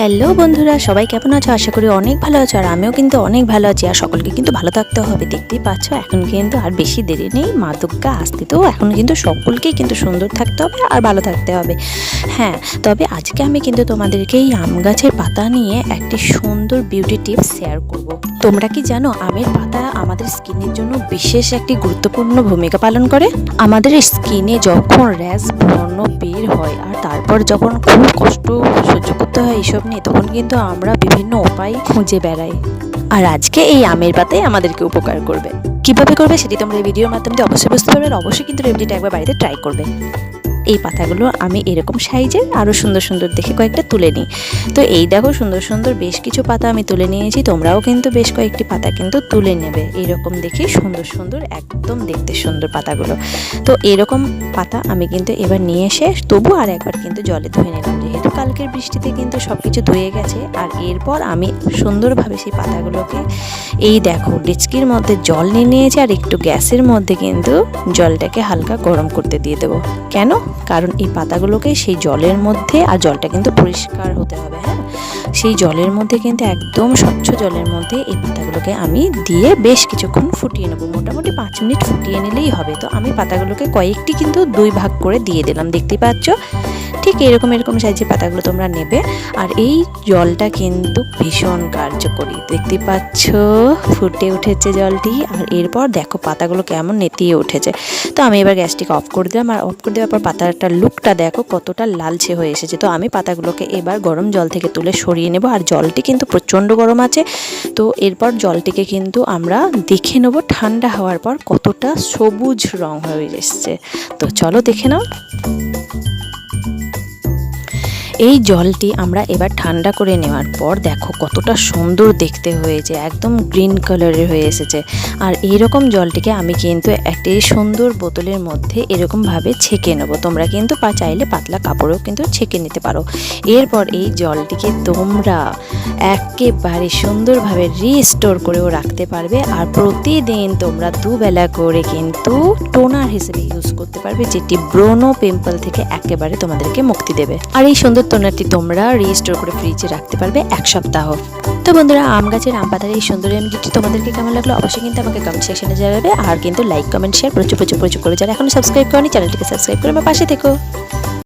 Hello বন্ধুরা, সবাই কেমন আছো? আশা করি অনেক ভালো আছো আর আমিও কিন্তু অনেক ভালো আছি আর সকলকে কিন্তু ভালো থাকতে হবে। দেখতেই পাচ্ছ, এখন কিন্তু আর বেশি দেরি নেই। মা দুর্গা আসতে তো, এখন কিন্তু সকলকেই কিন্তু সুন্দর থাকতে হবে আর ভালো থাকতে হবে। হ্যাঁ তবে আজকে আমি কিন্তু তোমাদেরকে এই আম গাছের পাতা নিয়ে একটি সুন্দর বিউটি টিপস শেয়ার করব। তোমরা কি জানো আমের পাতা আমাদের স্কিনের জন্য বিশেষ একটি গুরুত্বপূর্ণ ভূমিকা পালন করে? আমাদের স্কিনে যখন র্যাশ ব্রণ বের হয় আর তারপর যখন খুব কষ্ট সহ্য করতে হয় এইসব নিয়ে, তখন কিন্তু আমরা বিভিন্ন উপায় খুঁজে বেড়াই। আর আজকে এই আমের পাতাই আমাদেরকে উপকার করবে। কীভাবে করবে সেটি তোমরা এই ভিডিওর মাধ্যমে অবশ্যই বুঝতে পারবে। অবশ্যই কিন্তু রেমেডিটা একবার বাড়িতে ট্রাই করবে। এই পাতাগুলো আমি এরকম সাইজের আরও সুন্দর সুন্দর দেখে কয়েকটা তুলে নিই। তো এই দেখো সুন্দর সুন্দর বেশ কিছু পাতা আমি তুলে নিয়েছি, তোমরাও কিন্তু বেশ কয়েকটি পাতা কিন্তু তুলে নেবে। এইরকম দেখে সুন্দর সুন্দর, একদম দেখতে সুন্দর পাতাগুলো। তো এরকম পাতা আমি কিন্তু এবার নিয়ে এসে তবু আর একবার কিন্তু জলে ধুয়ে নিলাম। যেহেতু কালকের বৃষ্টিতে কিন্তু সব কিছু ধুয়ে গেছে, আর এরপর আমি সুন্দরভাবে সেই পাতাগুলোকে এই দেখো ডেচকির মধ্যে জল নিয়ে নিয়েছি, আর একটু গ্যাসের মধ্যে কিন্তু জলটাকে হালকা গরম করতে দিয়ে দেবো। কেন? কারণ এই পাতাগুলোকে সেই জলের মধ্যে আর জলটা কিন্তু পরিষ্কার হতে হবে হ্যাঁ? সেই জলের মধ্যে কিন্তু একদম স্বচ্ছ জলের মধ্যে এই পাতাগুলোকে আমি দিয়ে বেশ কিছুক্ষণ ফুটিয়ে নেব। মোটামুটি পাঁচ মিনিট ফুটিয়ে নিলেই হবে। তো আমি পাতাগুলোকে কয়েকটি কিন্তু দুই ভাগ করে দিয়ে দিলাম। দেখতে পাচ্ছ? ঠিক এরকম এরকম সাইজের পাতাগুলো তোমরা নেবে। আর এই জলটা কিন্তু ভীষণ কার্যকরী। দেখতে পাচ্ছ? ফুটে উঠেছে জলটি। আর এরপর দেখো পাতাগুলো কেমন নেতিয়ে উঠেছে। তো আমি এবার গ্যাসটিকে অফ করে দিলাম। আর অফ করে দেওয়ার পর পাতাটার লুকটা দেখো কতটা লালচে হয়ে এসেছে। তো আমি পাতাগুলোকে এবার গরম জল থেকে তুলে সরিয়ে নেব। আর জলটি কিন্তু প্রচণ্ড গরম আছে। তো এরপর জলটিকে কিন্তু আমরা দেখে নেব ঠান্ডা হওয়ার পর কতটা সবুজ রং হয়ে এসছে। তো চলো দেখে নাও। এই জলটি আমরা এবার ঠান্ডা করে নেওয়ার পর দেখো কতটা সুন্দর দেখতে হয়েছে, একদম গ্রিন কালারের হয়ে এসেছে। আর এইরকম জলটিকে আমি কিন্তু একটি সুন্দর বোতলের মধ্যে এরকমভাবে ছেঁকে নেব। তোমরা কিন্তু পা চাইলে পাতলা কাপড়েও কিন্তু ছেঁকে নিতে পারো। এরপর এই জলটিকে তোমরা একেবারে সুন্দরভাবে রিস্টোর করেও রাখতে পারবে আর প্রতিদিন তোমরা দুবেলা করে কিন্তু টোনার হিসেবে ইউজ করতে পারবে, যেটি ব্রোনো পিম্পল থেকে একেবারে তোমাদেরকে মুক্তি দেবে। আর এই সুন্দর টোনারটি তোমরা রিস্টোর করে ফ্রিজে রাখতে পারবে এক সপ্তাহ। তো বন্ধুরা, আম গাছের আম পাতার এই সুন্দর রেমেডিটি তোমাদেরকে কেমন লাগল অবশ্যই কিন্তু আমাকে কমেন্ট সেকশনে জানাবে। আর কিন্তু লাইক কমেন্ট শেয়ার প্রচুর প্রচুর প্রচুর করে যারা এখনও সাবস্ক্রাইব করেনি, চ্যানেলটিকে সাবস্ক্রাইব করে আমার পাশে থেকো।